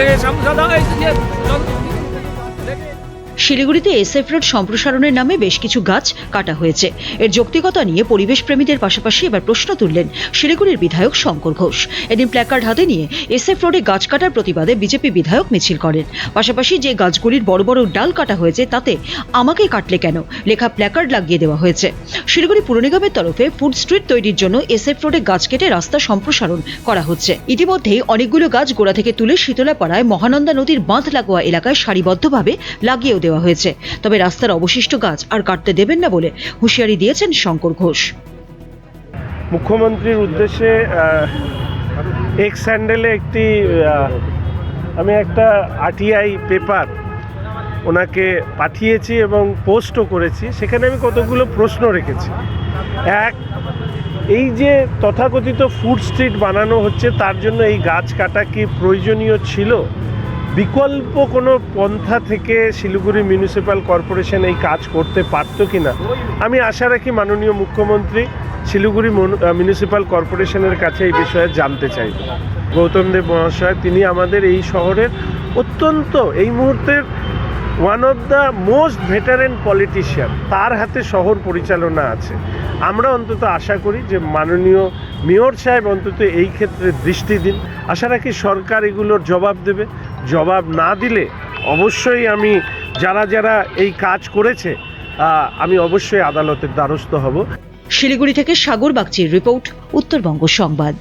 থেকে সামসাদা এই যে শিলিগুড়িতে এসএফ রোড সম্প্রসারণের নামে বেশ কিছু গাছ কাটা হয়েছে। এর যৌক্তিকতা নিয়ে পরিবেশ প্রেমীদের পাশাপাশি এবার প্রশ্ন তুললেন শিলিগুড়ির বিধায়ক শঙ্কর ঘোষ। এদিন প্ল্যাকার্ড হাতে নিয়ে এসএফ রোডে গাছ কাটার প্রতিবাদে বিজেপি বিধায়ক মিছিল করেন। পাশাপাশি যে গাছগুলির বড় বড় ডাল কাটা হয়েছে, তাতে আমাকে কাটলে কেন? লেখা প্ল্যাকার্ড লাগিয়ে দেওয়া হয়েছে। শিলিগুড়ি পুর নিগমের তরফে ফুড স্ট্রিট তৈরির জন্য এসএফ রোডে গাছ কেটে রাস্তা সম্প্রসারণ করা হচ্ছে। ইতিমধ্যেই অনেকগুলো গাছ গোড়া থেকে তুলে শীতলাপাড়ায় মহানন্দা নদীর বাঁধ লাগোয়া এলাকায় সারিবদ্ধভাবে লাগিয়েও দেওয়া হয়েছে। তবে রাস্তার অবশিষ্ট গাছ আর কাটতে দেবেন না বলে হুঁশিয়ারি দিয়েছেন শঙ্কর ঘোষ। মুখ্যমন্ত্রীর উদ্দেশ্যে এক্স স্যান্ডেলে একটি আমি একটা আরটিআই পেপার ওনাকে পাঠিয়েছি এবং পোস্টও করেছি। সেখানে আমি কতগুলো প্রশ্ন রেখেছি। এক, এই যে তথাকথিত ফুড স্ট্রিট বানানো হচ্ছে, তার জন্য এই গাছ কাটা কি প্রয়োজনীয় ছিল? বিকল্প কোনো পন্থা থেকে শিলিগুড়ি মিউনিসিপ্যাল কর্পোরেশন এই কাজ করতে পারতো কি না আমি আশা রাখি মাননীয় মুখ্যমন্ত্রী শিলিগুড়ি মিউনিসিপ্যাল কর্পোরেশনের কাছে এই বিষয়ে জানতে চাইব। গৌতম দেব মহাশয়, তিনি আমাদের এই শহরের অত্যন্ত, এই মুহূর্তের one of the most veteran politician তার হাতে শহর পরিচালনা আছে। আমরা অন্তত আশা করি যে মাননীয় মেয়র সাহেব অন্তত এই ক্ষেত্রে দৃষ্টি দিন। আশা রাখি সরকার এগুলোর জবাব দেবে। জবাব না দিলে অবশ্যই আমি, যারা যারা এই কাজ করেছে আমি অবশ্যই আদালতের দ্বারস্থ হব। শিলিগুড়ি থেকে সাগর বাগচির রিপোর্ট, উত্তরবঙ্গ সংবাদ।